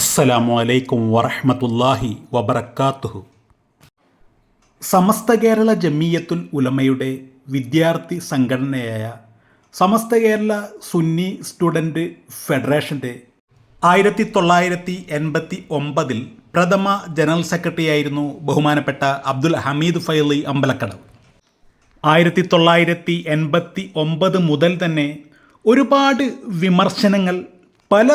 അസ്സലാമു അലൈക്കും വറഹമത്തല്ലാഹി വബർക്കാത്തുഹു സമസ്ത കേരള ജമീയത്തുൽ ഉലമയുടെ വിദ്യാർത്ഥി സംഘടനയായ സമസ്ത കേരള സുന്നി സ്റ്റുഡന്റ് ഫെഡറേഷന്റെ ആയിരത്തി തൊള്ളായിരത്തി എൺപത്തി ഒമ്പതിൽ പ്രഥമ ജനറൽ സെക്രട്ടറിയായിരുന്നു ബഹുമാനപ്പെട്ട അബ്ദുൽ ഹമീദ് ഫൈലി അമ്പലക്കടവ്. ആയിരത്തി തൊള്ളായിരത്തി എൺപത്തി ഒമ്പത് മുതൽ തന്നെ ഒരുപാട് വിമർശനങ്ങൾ പല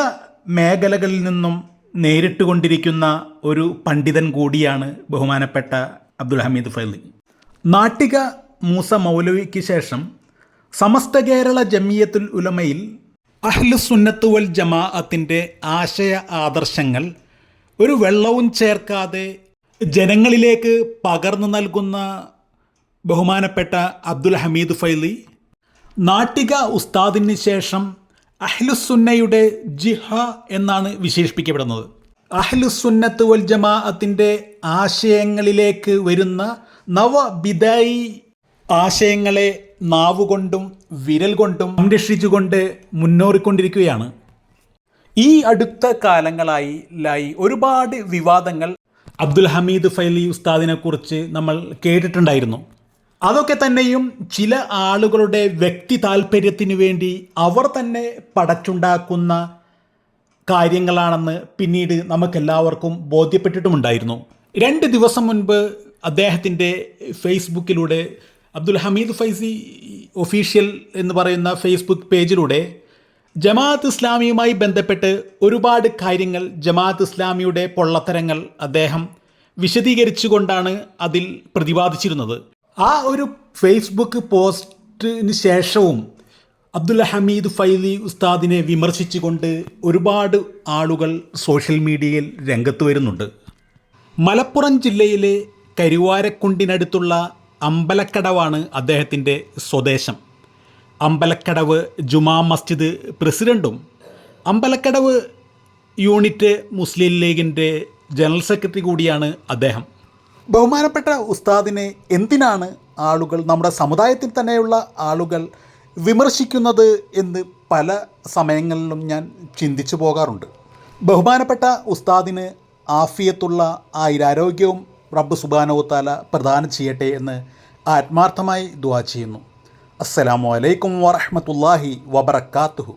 മേഖലകളിൽ നിന്നും നേരിട്ടുകൊണ്ടിരിക്കുന്ന ഒരു പണ്ഡിതൻ കൂടിയാണ് ബഹുമാനപ്പെട്ട അബ്ദുൽ ഹമീദ് ഫൈലി നാട്ടിക മൂസ മൗലവിക്ക് ശേഷം സമസ്ത കേരള ജമിയത്തുൽ ഉലമയിൽ അഹ്ലു സുന്നത്ത് വൽ ജമാഅത്തിന്റെ ആശയ ആദർശങ്ങൾ ഒരു വെള്ളവും ചേർക്കാതെ ജനങ്ങളിലേക്ക് പകർന്നു നൽകുന്ന ബഹുമാനപ്പെട്ട അബ്ദുൽ ഹമീദ് ഫൈലി നാട്ടിക ഉസ്താദിന് ശേഷം അഹ്ലുസുന്നയുടെ ജിഹ എന്നാണ് വിശേഷിപ്പിക്കപ്പെടുന്നത്. അഹ്ലുസുന്നത്ത് വൽ ജമാഅത്തിന്റെ ആശയങ്ങളിലേക്ക് വരുന്ന നവബിദായി ആശയങ്ങളെ നാവുകൊണ്ടും വിരൽ കൊണ്ടും സംരക്ഷിച്ചുകൊണ്ട് മുന്നേറിക്കൊണ്ടിരിക്കുകയാണ്. ഈ അടുത്ത കാലങ്ങളായി ലായി ഒരുപാട് വിവാദങ്ങൾ അബ്ദുൽ ഹമീദ് ഫൈലി ഉസ്താദിനെ കുറിച്ച് നമ്മൾ കേട്ടിട്ടുണ്ടായിരുന്നു. അതൊക്കെ തന്നെയും ചില ആളുകളുടെ വ്യക്തി താല്പര്യത്തിന് വേണ്ടി അവർ തന്നെ പടച്ചുണ്ടാക്കുന്ന കാര്യങ്ങളാണെന്ന് പിന്നീട് നമുക്കെല്ലാവർക്കും ബോധ്യപ്പെട്ടിട്ടുമുണ്ടായിരുന്നു. രണ്ട് ദിവസം മുൻപ് അദ്ദേഹത്തിന്റെ ഫേസ്ബുക്കിലൂടെ അബ്ദുൽ ഹമീദ് ഫൈസി ഒഫീഷ്യൽ എന്ന് പറയുന്ന ഫേസ്ബുക്ക് പേജിലൂടെ ജമാഅത്ത് ഇസ്ലാമിയുമായി ബന്ധപ്പെട്ട് ഒരുപാട് കാര്യങ്ങൾ ജമാഅത്ത് ഇസ്ലാമിയുടെ പൊള്ളത്തരങ്ങൾ അദ്ദേഹം വിശദീകരിച്ചുകൊണ്ടാണ് അതിൽ പ്രതിപാദിച്ചിരുന്നത്. ആ ഒരു ഫേസ്ബുക്ക് പോസ്റ്റിന് ശേഷവും അബ്ദുൽ ഹമീദ് ഫൈലി ഉസ്താദിനെ വിമർശിച്ചുകൊണ്ട് ഒരുപാട് ആളുകൾ സോഷ്യൽ മീഡിയയിൽ രംഗത്ത് വരുന്നുണ്ട്. മലപ്പുറം ജില്ലയിലെ കരുവാരക്കുണ്ടിനടുത്തുള്ള അമ്പലക്കടവാണ് അദ്ദേഹത്തിന്റെ സ്വദേശം. അമ്പലക്കടവ് ജുമാ മസ്ജിദ് പ്രസിഡന്റും അമ്പലക്കടവ് യൂണിറ്റ് മുസ്ലിം ലീഗിന്റെ ജനറൽ സെക്രട്ടറി കൂടിയാണ് അദ്ദേഹം. ബഹുമാനപ്പെട്ട ഉസ്താദിനെ എന്തിനാണ് ആളുകൾ നമ്മുടെ സമുദായത്തിൽ തന്നെയുള്ള ആളുകൾ വിമർശിക്കുന്നത് എന്ന് പല സമയങ്ങളിലും ഞാൻ ചിന്തിച്ചു പോകാറുണ്ട്. ബഹുമാനപ്പെട്ട ഉസ്താദിന് ആഫിയത്തുള്ള ആയിരാരോഗ്യവും റബ്ബ് സുബാനോത്താല പ്രദാനം ചെയ്യട്ടെ എന്ന് ആത്മാർത്ഥമായി ദുവാ ചെയ്യുന്നു. അസ്സലാമു അലൈക്കും വറഹ്മത്തുള്ളാഹി വബറക്കാത്തുഹു